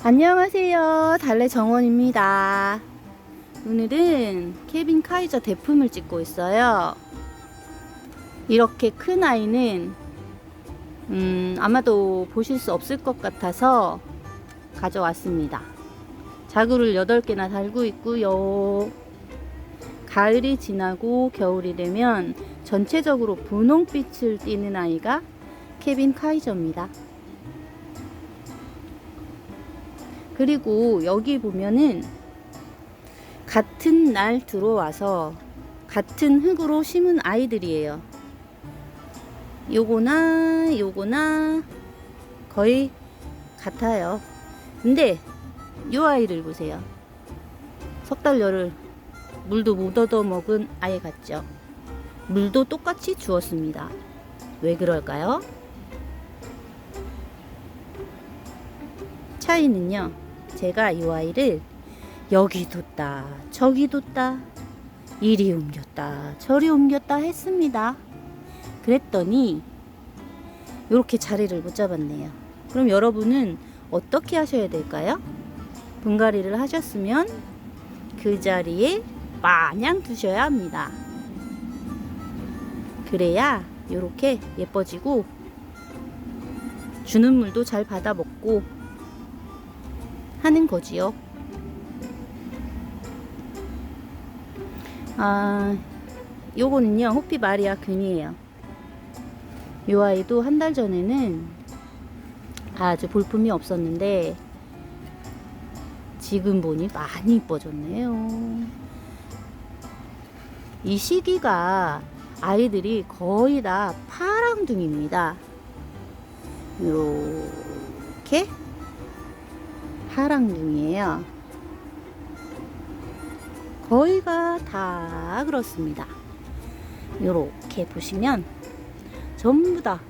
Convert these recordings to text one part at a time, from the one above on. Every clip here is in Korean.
안녕하세요. 달래 정원입니다. 오늘은 케빈 카이저 대품을 찍고 있어요. 이렇게 큰 아이는 음, 아마도 보실 수 없을 것 같아서 가져왔습니다. 자구를 8개나 달고 있고요. 가을이 지나고 겨울이 되면 전체적으로 분홍빛을 띠는 아이가 케빈 카이저입니다. 그리고 여기 보면은 같은 날 들어와서 같은 흙으로 심은 아이들이에요. 요거나 요거나 거의 같아요. 근데 요 아이를 보세요. 석 달 열을 물도 못 얻어 먹은 아이 같죠? 물도 똑같이 주었습니다. 왜 그럴까요? 차이는요. 제가 이 아이를 여기 뒀다, 저기 뒀다, 이리 옮겼다, 저리 옮겼다 했습니다. 그랬더니 이렇게 자리를 못 잡았네요. 그럼 여러분은 어떻게 하셔야 될까요? 분갈이를 하셨으면 그 자리에 마냥 두셔야 합니다. 그래야 이렇게 예뻐지고 주는 물도 잘 받아 먹고 하는 거지요. 아, 요거는요, 호피 마리아 근이에요. 요 아이도 한 달 전에는 아주 볼품이 없었는데, 지금 보니 많이 이뻐졌네요. 이 시기가 아이들이 거의 다 파랑둥입니다. 요렇게 파랑둥이에요. 거의가 다 그렇습니다. 요렇게 보시면 전부 다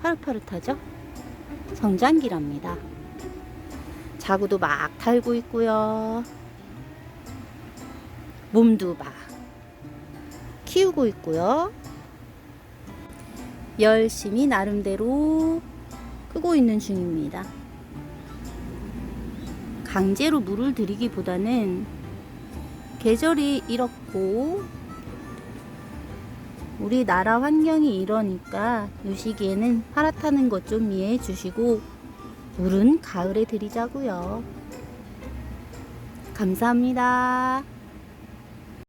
파릇파릇하죠? 성장기랍니다. 자구도 막 달고 있고요. 몸도 막 키우고 있고요. 열심히 나름대로 크고 있는 중입니다. 강제로 물을 들이기보다는 계절이 이렇고 우리나라 환경이 이러니까 이 시기에는 파랗다는 것 좀 이해해 주시고 물은 가을에 드리자고요. 감사합니다.